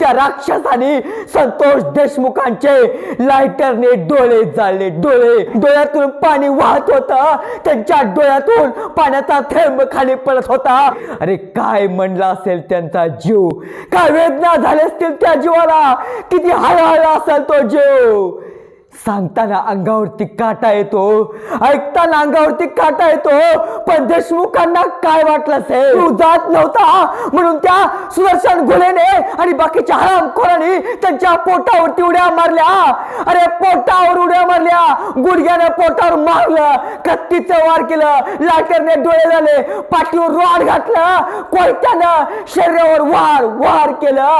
त्या राक्षसाने संतोष देशमुखांचे लायटरने डोळे जाळले. डोळे डोळ्यातून पाणी वाहत होत. त्यांच्या डोळ्यातून पाण्याचा थेंब खाली पडत होता. अरे काय म्हणला असेल त्यांचा जीव? काय वेदना झाले असतील त्या जीवाला? किती हळहळला असेल तो जीव? सांगताना अंगावरती काटा येतो. ऐकताना अंगावरती काटा येतो. पण देशमुखांना काय वाटलं असेल? तू जात नव्हता. म्हणून त्या सुदर्शन घुलेने आणि बाकीच्या हरामखोरांनी त्यांच्या पोटावरती उड्या मारल्या. अरे पोटावर उड्या मारल्या. गुडघ्याने पोटावर मारलं. कत्तीचं वार केलं. लाटरने डोळे झाले. पाठीवर रॉड घातलं. कोयत्यानं शरीरावर वार वार केलं.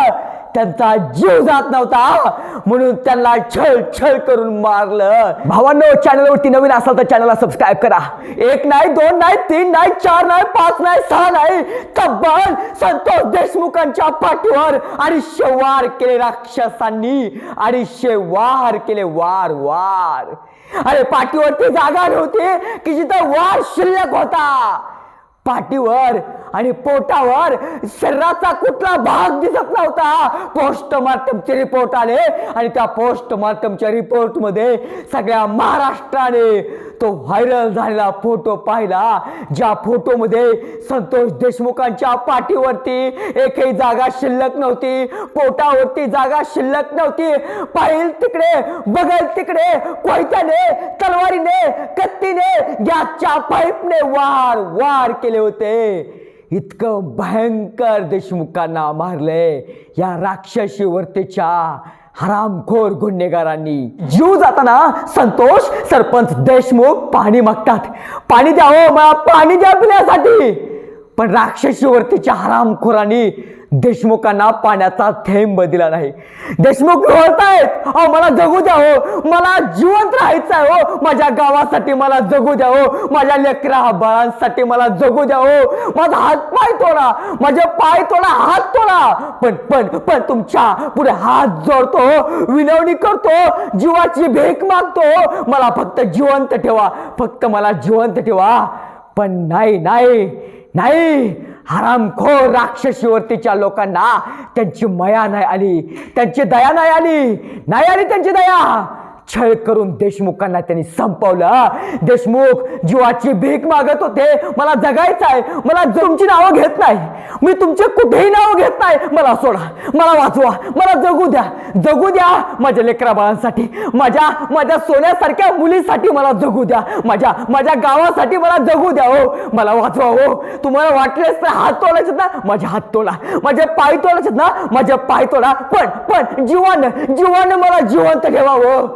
त्यांचा जीव जात नव्हता. म्हणून त्यांना छळ छळ करून मारलं. भावांनो चॅनलवरती नवीन असाल तर चॅनलला सबस्क्राईब करा. एक नाही दोन नाही तीन नाही चार नाही पाच नाही सहा नाही. तब्बल संतोष देशमुखांच्या पाठीवर अडीचशे वार केले राक्षसांनी. अडीचशे वार केले वार वार. अरे पाठीवरती जागा नव्हती की जिथं वार शिल्लक होता. पाठीवर आणि पोटावर शरीराचा कुठला भाग दिसत नव्हता. पोस्टमार्टमचे रिपोर्ट आले आणि त्या पोस्टमार्टमच्या रिपोर्टमध्ये सगळ्या महाराष्ट्राने तो व्हायरल झालेला फोटो पाहिला. ज्या फोटोमध्ये संतोष देशमुखांच्या पाठीवरती एकही जागा शिल्लक नव्हती पोटावरती जागा शिल्लक नव्हती. पाहिल तिकडे बघल तिकडे कोयत्याने तलवारीने कत्तीने गॅसच्या पाईपने वार वार केले होते. इतकं भयंकर देशमुखांना मारले. या राक्षसी वर्तेच्या हरामखोर गुन्हेगारांनी जीव जाताना संतोष सरपंच देशमुख पाणी मागतात. पाणी द्या हो मला पाणी द्या पिण्यासाठी. पण राक्षसी वर्तीच्या हरामखोरांनी देशमुखांना पाण्याचा थेंब दिला नाही. देशमुख आहेत अहो मला जगू द्या हो. मला जिवंत राहायचं आहे हो. माझ्या गावासाठी मला जगू द्या हो. माझ्या लेकरा बाळांसाठी मला जगू द्या हो. माझा हात पाय तोडा. माझे पाय तोडा हात तोडा. पण पण पण तुमच्यापुढे हात जोडतो हो. विनवणी करतो हो. जीवाची भीक मागतो हो. मला फक्त जिवंत ठेवा. फक्त मला जिवंत ठेवा. पण नाही नाही. नाही हरामखोर राक्षसीवरतीच्या लोकांना त्यांची मया नाही आली त्यांची दया नाही आली नाही आली त्यांची दया. छळ करून देशमुखांना त्यांनी संपवलं. देशमुख जीवाची भीक मागत होते. मला जगायचं आहे. मला तुमची नावं घेत नाही. मी तुमचे कुठेही नावं घेत नाही. मला सोडा. मला वाचवा. मला जगू द्या. जगू द्या माझ्या लेकरा बाळांसाठी. माझ्या माझ्या सोन्यासारख्या मुलीसाठी मला जगू द्या. माझ्या माझ्या गावासाठी मला जगू द्या हो. मला वाचवा हो. तुम्हाला वाटलेच तर हात तोडायचे ना? माझे हात तोडा. माझे पाय तोडायचे ना? माझे पाय तोडा. पण पण जीवन जीवन मला जिवंत ठेवावं हो.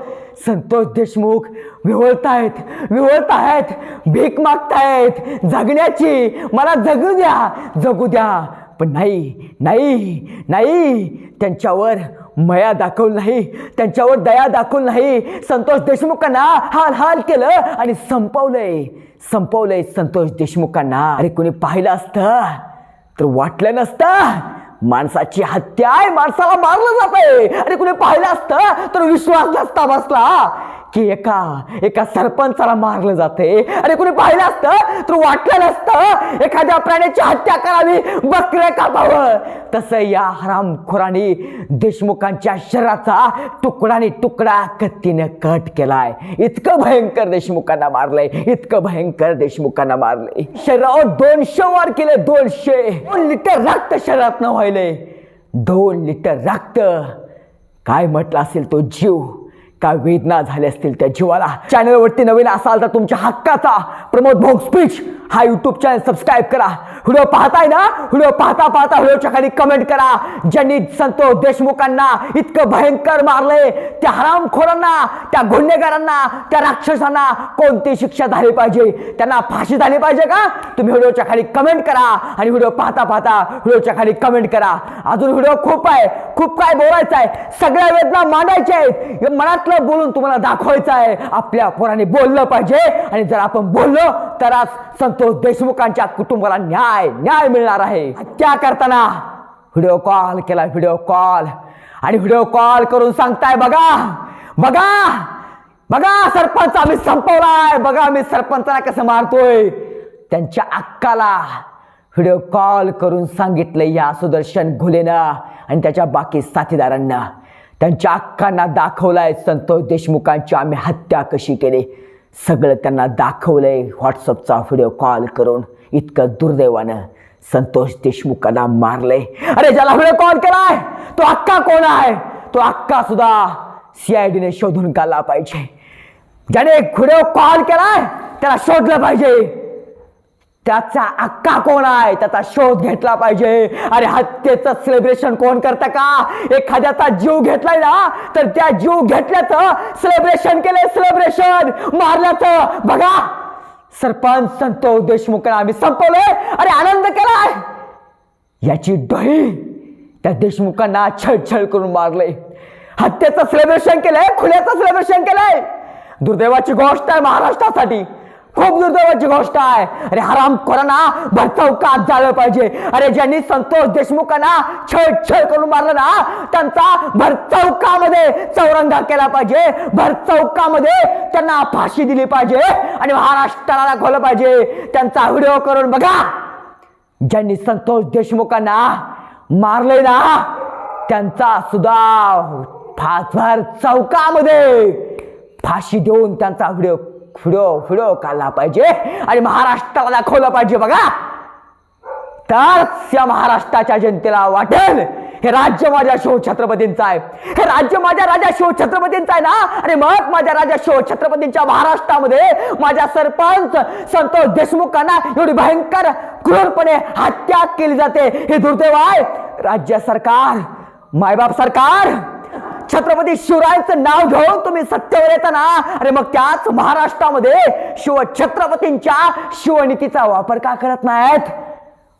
संतोष देशमुख विवळतायत विवळतायत भीक मागतायत. जगण्याची मला जगू द्या जगू द्या. पण नाही नाही नाही. त्यांच्यावर मया दाखवलं नाही त्यांच्यावर दया दाखवलं नाही. संतोष देशमुखांना हाल हाल केलं आणि संपवलंय संपवलंय संतोष देशमुखांना. अरे कोणी पाहिलं असतं? तर वाटलं नसतं. माणसाची हत्या आहे माणसाला मारलं जात आहे अरे कुणी पाहिलं असतं तर विश्वास नसता बसला. की एका एका सरपंचाला मारलं जाते. अरे कुणी पाहिलं असतं? तर वाटलं नसतं. एखाद्या प्राण्याची हत्या करावी बकरे कापावं तसं या हरामखोराने देशमुखांच्या शरीराचा तुकडाने तुकडा कत्तीने कट केलाय. इतकं भयंकर देशमुखांना मारलंय इतकं भयंकर देशमुखांना मारलंय. शरीरावर दोनशे वार केले दोनशे. दोन लिटर रक्त शरीरात न व्हायले दोन लिटर रक्त. काय म्हटलं असेल तो जीव? काय वेदना झाल्या असतील त्या जीवाला. चॅनलवरती नवीन असाल तर तुमच्या हक्काचा प्रमोद भोग स्पीच हा यूट्यूब चॅनल सबस्क्राईब करा. व्हिडिओ पाहताय ना? व्हिडिओ पाहता पाहता व्हिडिओच्या खाली कमेंट करा. ज्यांनी संतोष देशमुखांना इतकं भयंकर मारलंय त्या हरामखोरांना त्या गुन्हेगारांना त्या राक्षसांना कोणती शिक्षा झाली पाहिजे? त्यांना फाशी झाली पाहिजे का? तुम्ही व्हिडिओच्या खाली कमेंट करा आणि व्हिडिओ पाहता पाहता व्हिडिओच्या खाली कमेंट करा. अजून व्हिडिओ खूप आहे. खूप काय बोलायचं आहे. सगळ्या वेदना मांडायच्या आहेत. हे मनातलं बोलून तुम्हाला दाखवायचं आहे. आपल्या पोराने बोललं पाहिजे. आणि जर आपण बोललो तर आज संतोष देशमुखांच्या कुटुंबाला न्याय न्याय मिळणार आहे? हत्या करताना व्हिडिओ कॉल केला व्हिडिओ कॉल आणि व्हिडिओ कॉल करून सांगताय बघा बघा बघा सरपंच आम्ही संपवलाय. बघा आम्ही सरपंचाला कसं मारतोय. त्यांच्या अक्काला व्हिडिओ कॉल करून सांगितलं या सुदर्शन घुलेनं आणि त्याच्या बाकी साथीदारांना. त्यांच्या अक्कांना दाखवलाय संतोष देशमुखांची आम्ही हत्या कशी केली. सगळं त्यांना दाखवलंय व्हॉट्सअपचा व्हिडिओ कॉल करून. इतकं दुर्दैवानं संतोष देशमुखांना मारले अरे ज्याला व्हिडिओ कॉल केलाय? तो अक्का कोण आहे? तो अक्का सुद्धा सीआयडीने शोधून काढला पाहिजे. ज्याने व्हिडिओ कॉल केलाय त्याला शोधलं पाहिजे. त्याचा अक्का कोण आहे? त्याचा शोध घेतला पाहिजे. अरे हत्येचं सेलिब्रेशन कोण करतं का? एखाद्याचा जीव घेतलाय ना तर त्या जीव घेतल्याचं सेलिब्रेशन केलंय सेलिब्रेशन मारल्याचं. बघा. सरपंच संतोष देशमुखला आम्ही संपवलोय. अरे आनंद केलाय. याची डोळी त्या देशमुखांना छळछळ करून मारले हत्येचं सेलिब्रेशन केलंय खुल्याचं सेलिब्रेशन केलंय. दुर्दैवाची गोष्ट आहे महाराष्ट्रासाठी. खूप दुर्दैवाची गोष्ट आहे. अरे हराम कोरांना भरचौकात झालं पाहिजे. अरे ज्यांनी संतोष देशमुखांना छळ छळ करून मारलं ना त्यांचा भरचौकामध्ये चौरंगा केला पाहिजे. भरचौकामध्ये त्यांना फाशी दिली पाहिजे आणि महाराष्ट्राला दाखवलं पाहिजे. त्यांचा व्हिडिओ करून बघा. ज्यांनी संतोष देशमुखांना मारले ना त्यांचा सुद्धा भर चौकामध्ये फाशी देऊन त्यांचा व्हिडिओ व्हिडिओ व्हिडिओ काढला पाहिजे आणि महाराष्ट्राला दाखवलं पाहिजे बघा. तर या महाराष्ट्राच्या जनतेला वाटेल. हे राज्य माझ्या शिव छत्रपतींचं आहे. हे राज्य माझ्या राजा शिव छत्रपतींचं आहे ना? आणि मग माझ्या राजा शिव छत्रपतींच्या महाराष्ट्रामध्ये माझ्या सरपंच संतोष देशमुखांना एवढी भयंकर क्रूरपणे हत्या केली जाते. हे दुर्दैव आहे. राज्य सरकार मायबाप सरकार छत्रपती शिवरायांचं नाव घेऊन तुम्ही सत्तेवर येता ना? अरे मग त्याच महाराष्ट्रामध्ये शिव छत्रपतींच्या शिवनीतीचा वापर का करत नाहीत?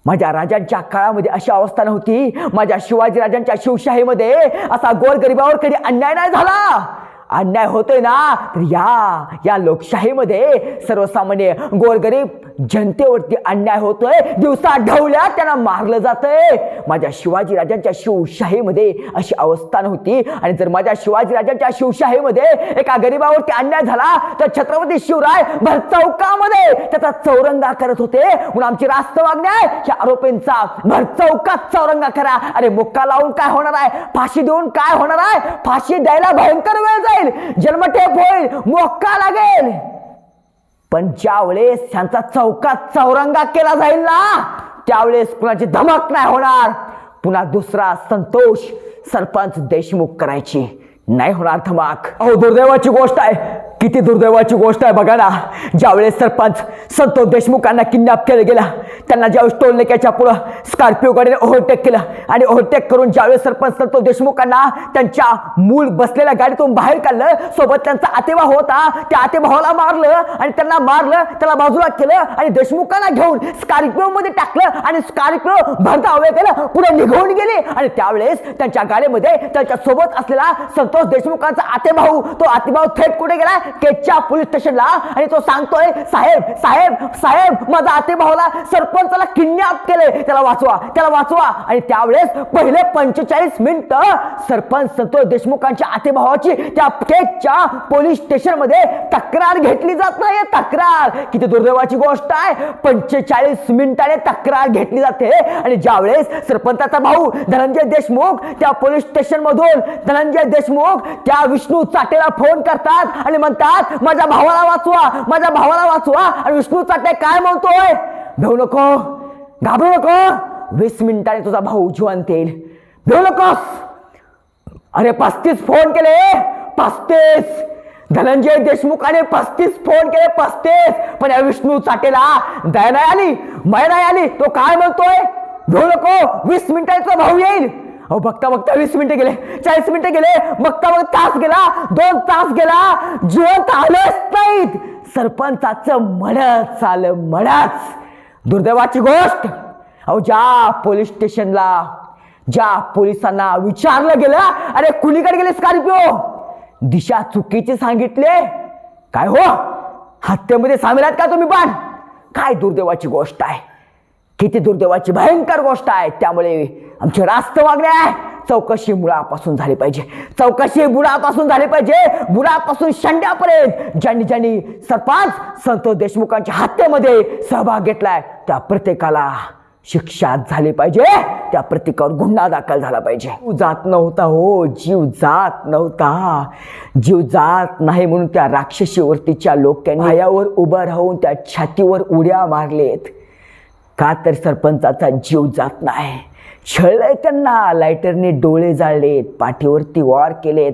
माझ्या राजांच्या काळामध्ये अशी अवस्था नव्हती. माझ्या शिवाजीराजांच्या शिवशाहीमध्ये असा गोरगरिबावर कधी अन्याय नाही झाला? अन्याय होतोय ना? तर या या लोकशाहीमध्ये सर्वसामान्य गोरगरीब जनतेवरती अन्याय होतोय दिवसा ढवल्या त्यांना मारलं जातंय. माझ्या शिवाजी राजांच्या शिवशाहीमध्ये अशी अवस्था नव्हती. आणि जर माझ्या शिवाजी राजांच्या शिवशाहीमध्ये एका गरीबावरती अन्याय झाला तर छत्रपती शिवराय भर चौकामध्ये त्याचा चौरंगा करत होते. म्हणून आमची रास्त मागणी आहे. या आरोपींचा भर चौकात चौरंगा करा. अरे मुक्का लावून काय होणार आहे? फाशी देऊन काय होणार आहे? फाशी द्यायला भयंकर वेळ जाईल. जन्मठेप होईल. मोक्का लागेल. पण ज्यावेळेस त्यांचा चौकात चौरंगा केला जाईल ना त्यावेळेस कुणाची धमक नाही होणार. पुन्हा दुसरा संतोष सरपंच देशमुख करायची. नाही होणार धमाक. अहो दुर्दैवाची गोष्ट आहे. किती दुर्दैवाची गोष्ट आहे बघा ना. ज्यावेळेस सरपंच संतोष देशमुखांना किडनॅप केलं गेला त्यांना ज्यावेळेस टोलने नाक्याच्या पुढं स्कॉर्पिओ गाडीने ओव्हरटेक केलं आणि ओव्हरटेक करून ज्यावेळेस सरपंच संतोष देशमुखांना त्यांच्या मूळ बसलेल्या गाडीतून बाहेर काढलं सोबत त्यांचा आतेबा होता त्या आतेभावाला मारलं आणि त्यांना मारलं त्याला बाजूला केलं आणि देशमुखांना घेऊन स्कॉर्पिओ मध्ये टाकलं आणि स्कॉर्पिओ भरता हवे केलं पुढे निघून गेले. आणि त्यावेळेस त्यांच्या गाडीमध्ये त्यांच्यासोबत असलेला संतोष देशमुखांचा आतेभाऊ तो आतेभाऊ थेट कुठे गेला? केच्या पोलीस स्टेशनला. आणि तो सांगतोय साहेब साहेब साहेब माझा आतेभाऊला सरपंचाला किडनॅप केले. त्याला वाचवा त्याला वाचवा. आणि त्यावेळेस पहिले पंचेचाळीस मिनिट सरपंच संतोष देशमुखांच्या आतेभावाची त्या केकच्या पोलीस स्टेशनमध्ये तक्रार घेतली जात नाही. तक्रार. किती दुर्दैवाची गोष्ट आहे. पंचेचाळीस मिनिटाने तक्रार घेतली जाते. आणि ज्यावेळेस सरपंचाचा भाऊ धनंजय देशमुख त्या पोलीस स्टेशन मधून धनंजय देशमुख त्या विष्णू चाटेला फोन करतात आणि म्हणतात माझ्या भावाला वाचवा माझ्या भावाला वाचवा. आणि विष्णू चाटे काय म्हणतोय? भेऊ नको घाबरू नको. वीस मिनिटाने तुझा भाऊ जिवंत येईल भेऊ नकोस. अरे पस्तीस फोन केले. पस्तीस. धनंजय देशमुखाने पस्तीस फोन केले पस्तीस. पण या विष्णू चाटेला दया नाही आली मय नाही आली. तो काय म्हणतोय? भेऊ नको वीस मिनिटाचा भाऊ येईल. अहो बघता बघता वीस मिनिटं गेले चाळीस मिनिटं गेले. बघता बघता तास गेला दोन तास गेला. जिवंत आलंच नाहीत. सरपंचाचं म्हणत आलं म्हणच दुर्दैवाची गोष्ट. अहो ज्या पोलीस स्टेशनला ज्या पोलिसांना विचारलं गेलं अरे कुणीकडे गेले स्कॉर्पिओ? दिशा चुकीचे सांगितले. काय हो? हत्येमध्ये सामील आहेत का तुम्ही पण? काय दुर्दैवाची गोष्ट आहे? किती दुर्दैवाची भयंकर गोष्ट आहे. त्यामुळे आमचे रास्त मागणी आहे. चौकशी मुळापासून झाली पाहिजे. चौकशी बुडापासून झाली पाहिजे. बुडापासून शंड्यापर्यंत ज्यांनी ज्यांनी सरपंच संतोष देशमुखांच्या हत्येमध्ये सहभाग घेतलाय त्या प्रत्येकाला शिक्षा झाली पाहिजे. त्या प्रत्येकावर गुन्हा दाखल झाला पाहिजे. जीव जात नव्हता हो जीव जात नव्हता. जीव जात नाही म्हणून त्या राक्षसीवरतीच्या लोकांनी पायावर उभं राहून त्या छातीवर उड्या मारलेत. का तर सरपंचाचा जीव जात नाही. छळलंय त्यांना. लायटरने डोळे जाळलेत पाठीवरती वार केलेत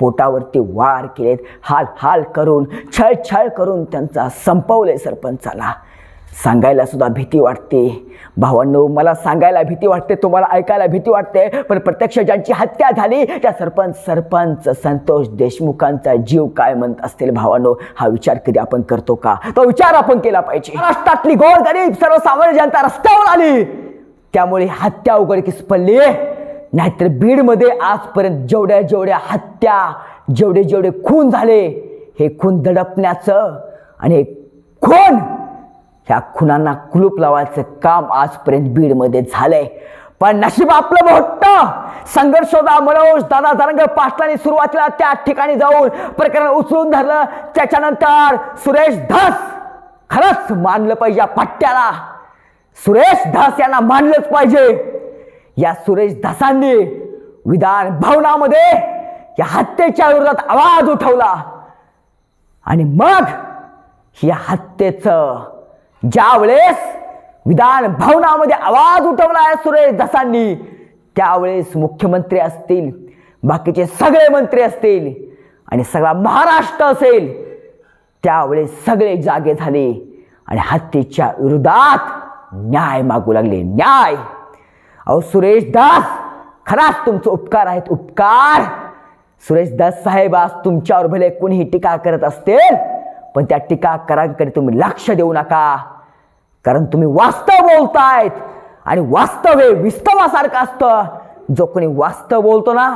पोटावरती वार केलेत. हाल हाल करून छळ छळ करून त्यांचा संपवलंय सरपंचाला. सांगायला सुद्धा भीती वाटते. भावांनो मला सांगायला भीती वाटते तुम्हाला ऐकायला भीती वाटते पण प्रत्यक्ष ज्यांची हत्या झाली त्या सरपंच सरपंच संतोष देशमुखांचा जीव काय म्हणत असतील भावांनो हा विचार कधी आपण करतो का? तो विचार आपण केला पाहिजे. महाराष्ट्रातली गोर गरीब सर्वसामान्य जनता रस्त्यावर आली. त्यामुळे हत्या उघडकीस पडली. नाहीतर बीडमध्ये आजपर्यंत जेवढ्या जेवढ्या हत्या जेवढे जेवढे खून झाले हे खून दडपण्याचं आणि हे खून ह्या खुनांना कुलूप लावायचं काम आजपर्यंत बीडमध्ये झालंय. पण नशीब आपलं मोठं. संघर्ष मनोज दादा धरंग पाटलांनी सुरुवातीला त्या ठिकाणी जाऊन प्रकरण उचलून धरलं. त्याच्यानंतर सुरेश धस खरंच मानलं पाहिजे या पट्ट्याला. सुरेश धस यांना मानलंच पाहिजे. या सुरेश धसांनी विधान भवनामध्ये या हत्येच्या विरोधात आवाज उठवला. आणि मग या हत्येचं ज्या वेळेस विधान भवनामध्ये आवाज उठवला आहे सुरेश धसांनी त्यावेळेस मुख्यमंत्री असतील बाकीचे सगळे मंत्री असतील आणि सगळा महाराष्ट्र असेल त्यावेळेस सगळे जागे झाले आणि हत्येच्या विरोधात न्याय मागू लागले. न्याय! अहो सुरेश दास खराच तुमचे उपकार आहेत. उपकार! सुरेश दास साहेब आज तुमच्यावर भले कोणीही टीका करत असतील पण त्या टीकाकारांकडे तुम्ही लक्ष देऊ नका. कारण तुम्ही वास्तव बोलतायत आणि वास्तव हे विस्तवासारखं असतं. जो कोणी वास्तव बोलतो ना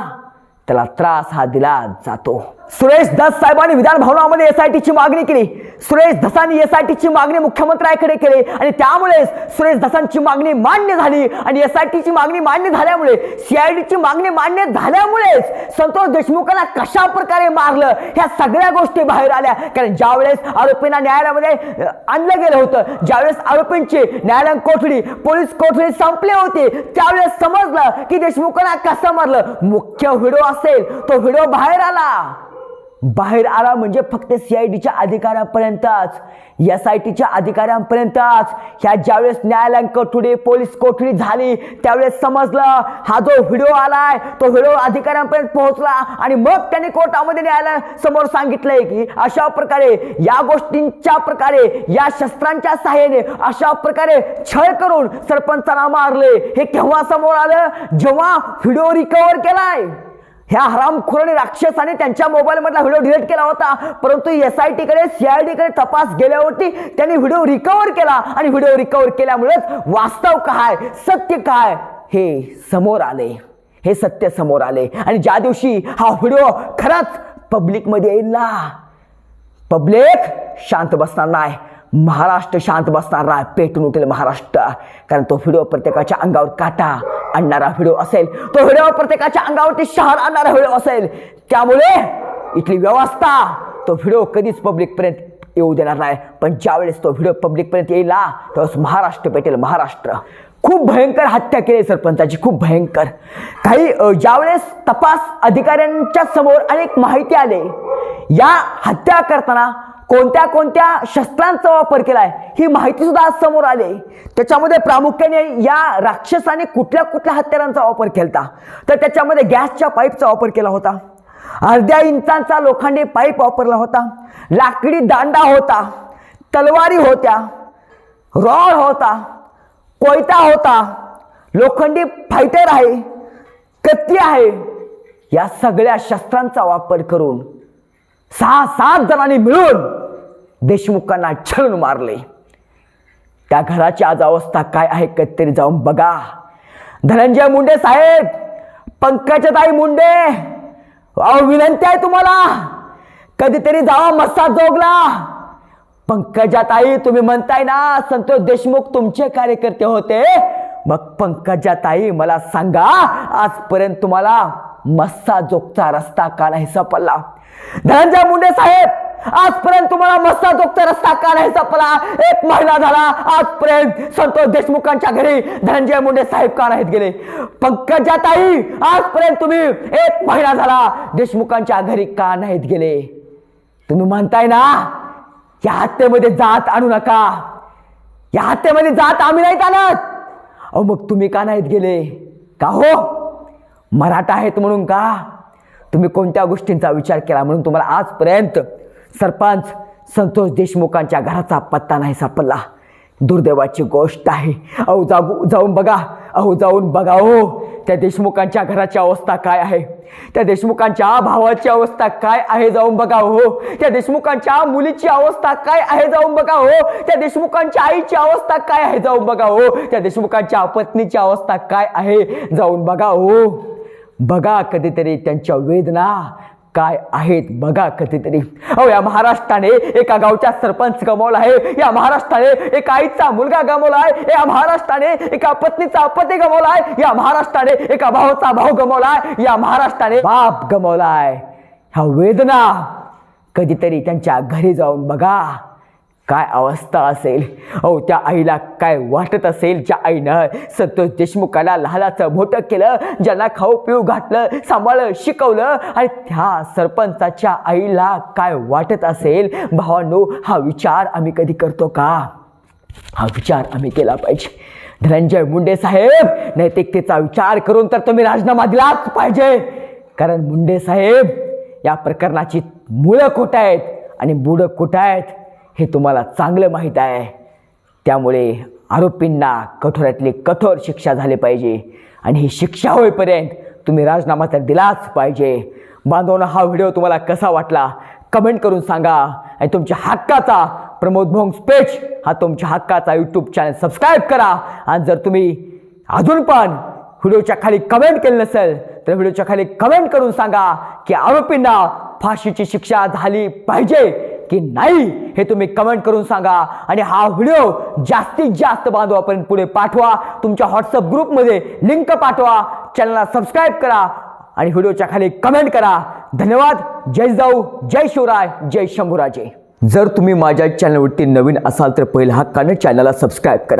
त्याला त्रास हा दिला जातो. सुरेश दास साहेबांनी विधान भवनामध्ये एस आय टीची मागणी केली. सुरेश धसांनी एस आय टीची मागणी मुख्यमंत्र्यांकडे केली आणि त्यामुळेच सुरेश धसांची मागणी मान्य झाली. आणि एस आय टीची मागणी मान्य झाल्यामुळे सीआयडीची मागणी मान्य झाल्यामुळेच संतोष देशमुखांना कशा प्रकारे मारलं? ह्या सगळ्या गोष्टी बाहेर आल्या. कारण ज्यावेळेस आरोपींना न्यायालयामध्ये आणलं गेलं होतं ज्यावेळेस आरोपींची न्यायालयीन कोठडी पोलीस कोठडी संपली होती त्यावेळेस समजलं की देशमुखांना कसं मारलं? मुख्य व्हिडिओ असेल तो व्हिडिओ बाहेर आला. बाहेर आला म्हणजे फक्त सीआयडीच्या अधिकाऱ्यांपर्यंतच एस आय टीच्या अधिकाऱ्यांपर्यंतच ह्या ज्यावेळेस न्यायालयीन कोठडी पोलीस कोठडी झाली त्यावेळेस समजलं हा जो व्हिडिओ आलाय तो व्हिडिओ अधिकाऱ्यांपर्यंत पोहोचला आणि मग त्यांनी कोर्टामध्ये न्यायालयासमोर सांगितलंय की अशा प्रकारे या गोष्टींच्या प्रकारे या शस्त्रांच्या सहाय्याने अशा प्रकारे छळ करून सरपंचांना मारले. हे केव्हा समोर आलं? जेव्हा व्हिडिओ रिकव्हर केलाय. ह्या हरामखोराने राक्षसाने त्यांच्या मोबाईलमधला व्हिडिओ डिलीट केला होता परंतु एस आय टीकडे सीआयडीकडे तपास गेल्यावरती त्यांनी व्हिडिओ रिकव्हर केला आणि व्हिडिओ रिकव्हर केल्यामुळेच वास्तव काय सत्य काय हे समोर आले. हे सत्य समोर आले. आणि ज्या दिवशी हा व्हिडिओ खरंच पब्लिकमध्ये येईल ना पब्लिक शांत बसणार नाही. महाराष्ट्र शांत बसणार नाही पेटून उठेल महाराष्ट्र. कारण तो व्हिडिओ प्रत्येकाच्या अंगावर काटा आणणारा व्हिडिओ असेल. तो व्हिडिओ प्रत्येकाच्या अंगावरती शहर आणणारा व्हिडिओ असेल. त्यामुळे इथली व्यवस्था तो व्हिडिओ कधीच पब्लिकपर्यंत येऊ देणार नाही. पण ज्यावेळेस तो व्हिडिओ पब्लिकपर्यंत येईल ना त्यावेळेस महाराष्ट्र पेटेल महाराष्ट्र. खूप भयंकर हत्या केली सरपंचाची खूप भयंकर. काही ज्यावेळेस तपास अधिकाऱ्यांच्या समोर अनेक माहिती आले या हत्या करताना कोणत्या कोणत्या शस्त्रांचा वापर केलाय ही माहिती सुद्धा आज समोर आली. त्याच्यामध्ये प्रामुख्याने या राक्षसाने कुठल्या कुठल्या हत्यारांचा वापर केला तर त्याच्यामध्ये गॅसच्या पाईपचा वापर केला होता. अर्ध्या इंचांचा लोखंडी पाईप वापरला होता. लाकडी दांडा होता. तलवारी होत्या. रॉड होता. कोयता होता. लोखंडी फायटर आहे. कत्ती आहे. या सगळ्या शस्त्रांचा वापर करून सहा सात जणांनी मिळून देशमुखांना छळून मारले. त्या घराची आज अवस्था काय आहे कधीतरी जाऊन बघा. धनंजय मुंडे साहेब पंकजताई मुंडे अहो विनंती आहे तुम्हाला. कधीतरी जावा मस्सा जोगला. पंकजाताई तुम्ही म्हणताय ना संतोष देशमुख तुमचे कार्यकर्ते होते. मग पंकजाताई मला सांगा आजपर्यंत तुम्हाला मस्सा जोगचा रस्ता का नाही सापडला? धनंजय मुंडे साहेब आजपर्यंत तुम्हाला मस्ता जोगता रस्ता का नाही एक महिना झाला आजपर्यंत संतोष देशमुखांच्या घरी धनंजय मुंडे साहेब का नाहीत गेले? पंकजाताई आजपर्यंत तुम्ही एक महिना झाला देशमुखांच्या घरी का नाहीत गेले? तुम्ही म्हणताय ना या हत्येमध्ये जात आणू नका. या हत्येमध्ये जात आम्ही नाहीत आणत. अहो मग तुम्ही का नाहीत गेले? का हो? मराठा आहेत म्हणून का? तुम्ही कोणत्या गोष्टींचा विचार केला म्हणून तुम्हाला आजपर्यंत सरपंच संतोष देशमुखांच्या घराचा पत्ता नाही सापडला. दुर्दैवाची गोष्ट आहे. अहो जागू जाऊन बघा. अहो जाऊन बघा हो. त्या देशमुखांच्या घराची अवस्था काय आहे? त्या देशमुखांच्या भावाची अवस्था काय आहे? जाऊन बघा हो. त्या देशमुखांच्या मुलीची अवस्था काय आहे? जाऊन बघा हो. त्या देशमुखांच्या आईची अवस्था काय आहे? जाऊन बघा हो. त्या देशमुखांच्या पत्नीची अवस्था काय आहे? जाऊन बघा हो. बघा कधीतरी त्यांच्या वेदना. काय आहेत? बघा कधीतरी. अहो या महाराष्ट्राने एका गावच्या सरपंच गमावला आहे. या महाराष्ट्राने एका आईचा मुलगा गमावला आहे. या महाराष्ट्राने एका पत्नीचा पती गमावला आहे. या महाराष्ट्राने एका भावाचा भाऊ गमावला आहे. या महाराष्ट्राने बाप गमावला आहे. ह्या वेदना कधीतरी त्यांच्या घरी जाऊन बघा. काय अवस्था असेल? अहो त्या आईला काय वाटत असेल? ज्या आईनं संतोष देशमुखाला लहानाचं मोठं केलं ज्यांना खाऊ पिऊ घातलं सांभाळलं शिकवलं आणि त्या सरपंचाच्या आईला काय वाटत असेल? भावांनो हा विचार आम्ही कधी करतो का? हा विचार आम्ही केला पाहिजे. धनंजय मुंडे साहेब नैतिकतेचा विचार करून तर तुम्ही राजीनामा दिलाच पाहिजे. कारण मुंडे साहेब या प्रकरणाची मुळं कुठं आहेत? आणि बुडं कुठं आहेत? हे तुम्हाला चांगलं माहीत आहे. त्यामुळे आरोपींना कठोरातली कठोर शिक्षा झाली पाहिजे. आणि ही शिक्षा होईपर्यंत तुम्ही राजीनामा तर दिलाच पाहिजे. बांधवना हा व्हिडिओ तुम्हाला कसा वाटला? कमेंट करून सांगा. आणि तुमच्या हक्काचा प्रमोद भोंग स्पेच हा तुमच्या हक्काचा यूट्यूब चॅनल सबस्क्राईब करा. आणि जर तुम्ही अजून पण व्हिडिओच्या खाली कमेंट केलं नसेल तर व्हिडिओच्या खाली कमेंट करून सांगा की आरोपींना फाशीची शिक्षा झाली पाहिजे. की नाही हे तुम्ही कमेंट करून सांगा. आणि हा व्हिडिओ जास्तीत जास्त बांधवापर्यंत पुढे पाठवा. तुमच्या व्हॉट्सअप ग्रुपमध्ये लिंक पाठवा. चॅनलला सबस्क्राईब करा. आणि व्हिडिओच्या खाली कमेंट करा. धन्यवाद. जय जाऊ. जय शिवराय. जय शंभूराजे. जर तुम्ही माझ्या चॅनलवरती नवीन असाल तर पहिला हक्कानं चॅनलला सबस्क्राईब करा.